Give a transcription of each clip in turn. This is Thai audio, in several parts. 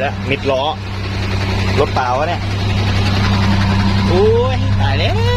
แล้ว มิดล้อ รถเปล่าวะเนี่ย โอ้ย ตายแล้ว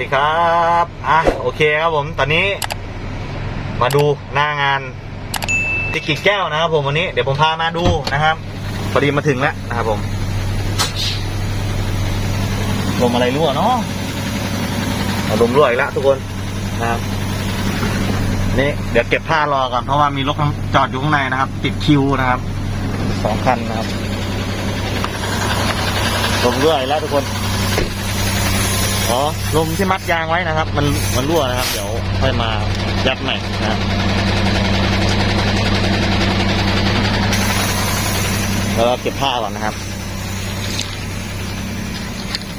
ดีครับอะโอเคครับผมตอนนี้ มาดูหน้างานที่กิ่งแก้วนะครับผมวันนี้เดี๋ยวผมพามาดูนะครับพอดีมาถึงแล้วนะครับผมลมอะไรรั่วเนาะลมรั่วอีกแล้วทุกคนนะครับนี่เดี๋ยวเก็บผ้ารอก่อนเพราะว่ามีรถจอดอยู่ข้างในนะครับ ติดคิวนะครับสองคันนะครับลมรั่วอีกแล้วทุกคน อ๋อลมที่มัดยางไว้นะครับ มันมันรั่วนะครับ เดี๋ยวค่อยมายัดใหม่นะครับแล้วเราเก็บผ้าก่อนนะครับ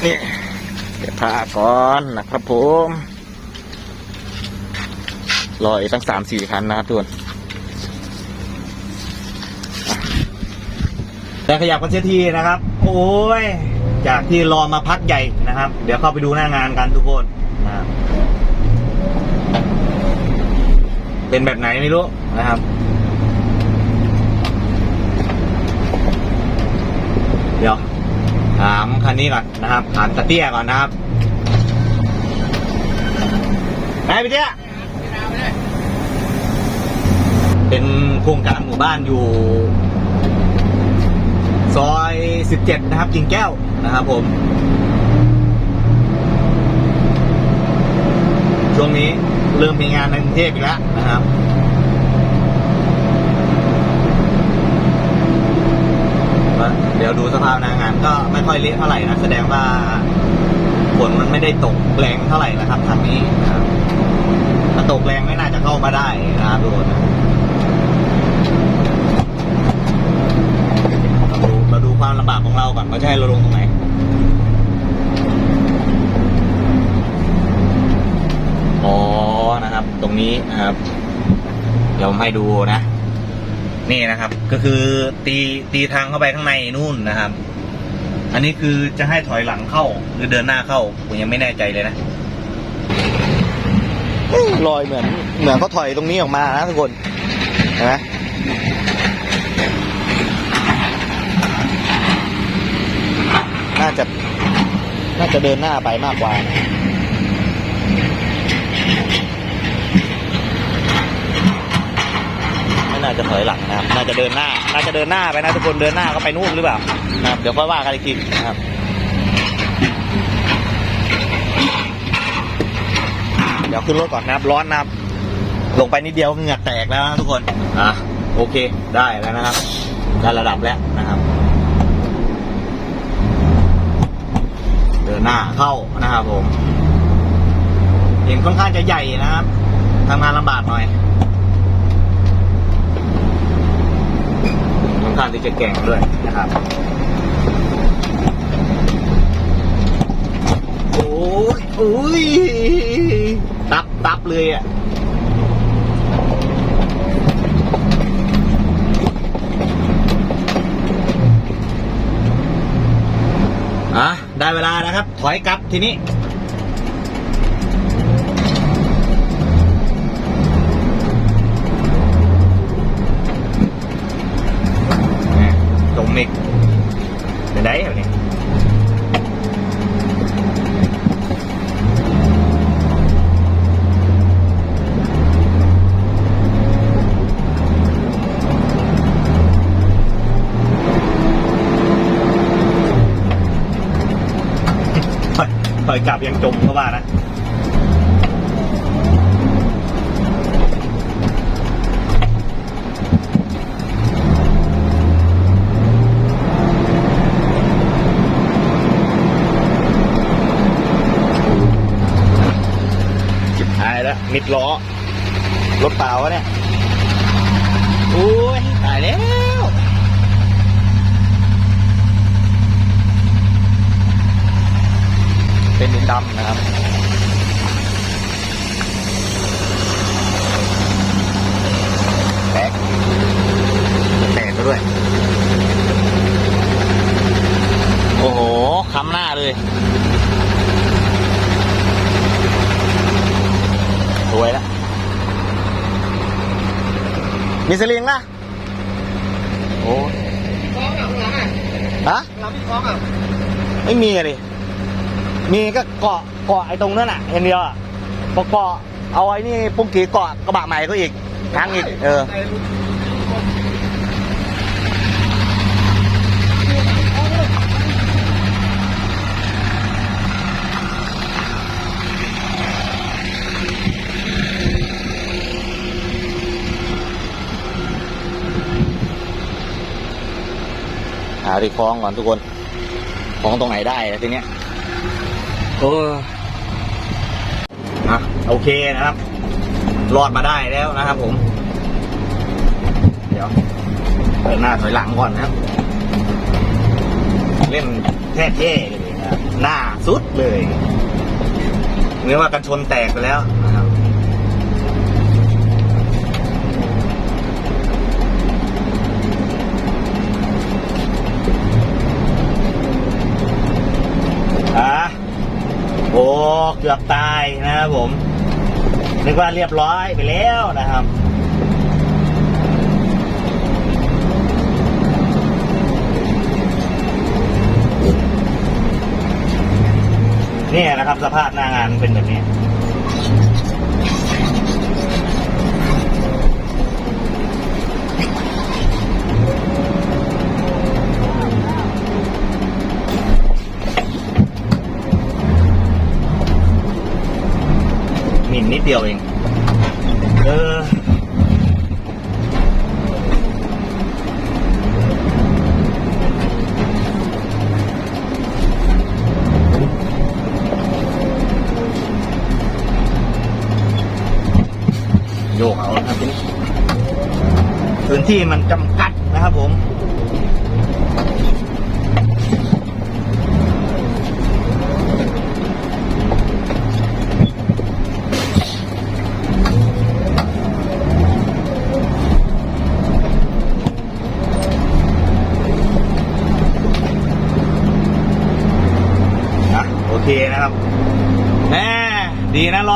นี่เก็บผ้าก่อนนะครับผมรออีกตั้งสามสี่คันนะครับทุกคนอะแต่ขยับกันเสียทีนะครับ โอ้ย จากที่รอมาพักใหญ่นะครับ เดี๋ยวเข้าไปดูหน้างานกันทุกคนนะครับเป็นแบบไหนไม่รู้นะครับเดี๋ยวถามคันนี้ก่อนนะครับถามตะเตี้ยก่อนนะครับไหนพี่เตี้ยเป็นโครงการหมู่บ้านอยู่ซอย 17นะครับกิ่งแก้วนะครับผม ช่วงนี้เริ่มมีงานในกรุงเทพอีกแล้วนะครับเดี๋ยวดูสภาพนางานก็ไม่ค่อยเละเท่าไหร่นะ แสดงว่าฝนมันไม่ได้ตกแรงเท่าไหร่นะครับทางนี้นะครับถ้าตกแรงไม่น่าจะเข้ามาได้นะครับทุกคนนะเราดูเราดู ความลำบากของเราก่อนว่าจะให้เราลงตรงไหนอ๋อนะครับ ตรงนี้นะครับ เดี๋ยวให้ดูนะ นี่นะครับ ก็คือตีตีทางเข้าไปข้างในนู่นนะครับ อันนี้คือจะให้ถอยหลังเข้า หรือเดินหน้าเข้าผมยังไม่แน่ใจเลยนะรอยเหมือนเหมือนเขาถอยตรงนี้ออกมานะทุกคนเห็นไหม น่าจะ น่าจะเดินหน้าไปมากกว่าไม่น่าจะถอยหลังนะครับ น่าจะเดินหน้า น่าจะเดินหน้าไปนะทุกคนเดินหน้าก็ไปนู่นหรือเปล่านะครับเดี๋ยวค่อยว่ากันอีกทีนะครับเดี๋ยวขึ้นรถก่อนนะครับร้อนนะครับลงไปนิดเดียวเหงื่อแตกแล้วนะทุกคน อะ โอเค ได้แล้วนะครับ ได้ระดับแล้วนะครับ เดิน หน้าเข้านะครับผมเห็นค่อนข้างจะใหญ่นะครับทำงานลำบากหน่อยค่อนข้างที่จะแก่งด้วยนะครับ โอ้ยโอ้ยตับตับเลยอะ อะ ได้ เวลานะครับ ถอยกลับทีนี้ กลับยังจมก็ว่านะจิบหายแล้วมิดล้อ รถเปล่าวะเนี่ย โอ้ย ตายแล้ว เป็นดินดำนะครับแตกแตกไปด้วย โอ้โหค้ำหน้าเลยสวยแล้ว มีสลิงนะโอ้คล้องอะข้างหลังอะฮะ เราไม่คล้องอะ ไม่มีอะดิ มีก็เกาะเกาะไอ้ตรงนั้นอะเห็นเดียวอะพอเกาะเอาไอ้นี่ปุ้งกีเกาะกระบะใหม่ก็อีกครั้งอีกเออหาที่คล้องก่อนทุกคนคล้องตรงไหนได้ทีเนี้ย โอ้อะโอเคนะครับ รอดมาได้แล้วนะครับผม เดี๋ยวเปิดหน้าถอยหลังก่อนนะครับ เล่นแท้เท่เลยนะครับหน้าสุดเลยเนื้อว่ากันชนแตกไปแล้วนะครับ กือบตายนะครับผมนึกว่าเรียบร้อยไปแล้วนะครับนี่นะครับสภาพหน้างานเป็นแบบนี้ นิดเดียวเอง เออโยกเอาแล้วครับทีนี้พื้นที่มันจำกัดนะครับผม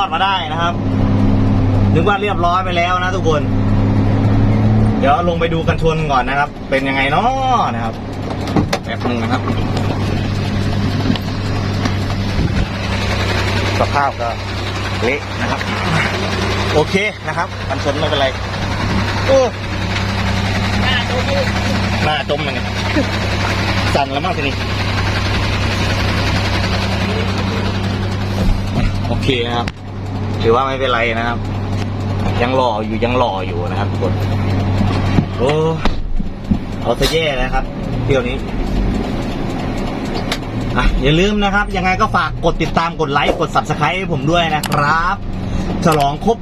ดีนะรอดมาได้นะครับ นึกว่าเรียบร้อยไปแล้วนะทุกคน เดี๋ยวลงไปดูกันชนก่อนนะครับ เป็นยังไงเนาะนะครับแป๊บหนึงนะครับ สภาพก็เละนะครับ โอเคนะครับกันชนไม่เป็นไรโอ้หน้าตัวนี้หน้าจมมันเนี่ยสั่นแล้วมากทีนี้โอเคครับ ถือว่าไม่เป็นไรนะครับ ยังหล่ออยู่ยังหล่ออยู่นะครับทุกคนโอ้เอาซะแย่นะครับเที่ยวนี้อะอย่าลืมนะครับ ยังไงก็ฝากกดติดตามกดไลค์กด subscribe ให้ผมด้วยนะครับ ฉลองครบ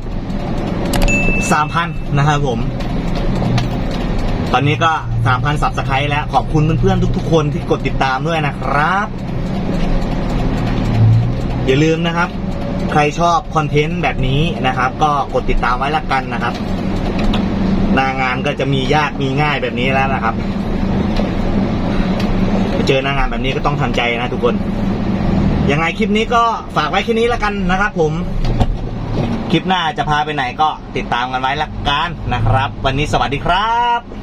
สามพันนะครับผม ตอนนี้ก็สามพัน subscribe แล้ว ขอบคุณเพื่อนๆทุก ๆ คนที่กดติดตามด้วยนะครับ อย่าลืมนะครับ ใครชอบคอนเทนต์แบบนี้นะครับ ก็กดติดตามไว้ละกันนะครับนางานก็จะมียากมีง่ายแบบนี้แล้วนะครับเจอนางานแบบนี้ก็ต้องทำใจนะทุกคนยังไงคลิปนี้ก็ฝากไว้แค่นี้ละกันนะครับ ผม คลิปหน้าจะพาไปไหนก็ติดตามกันไว้ละกันนะครับ วันนี้สวัสดีครับ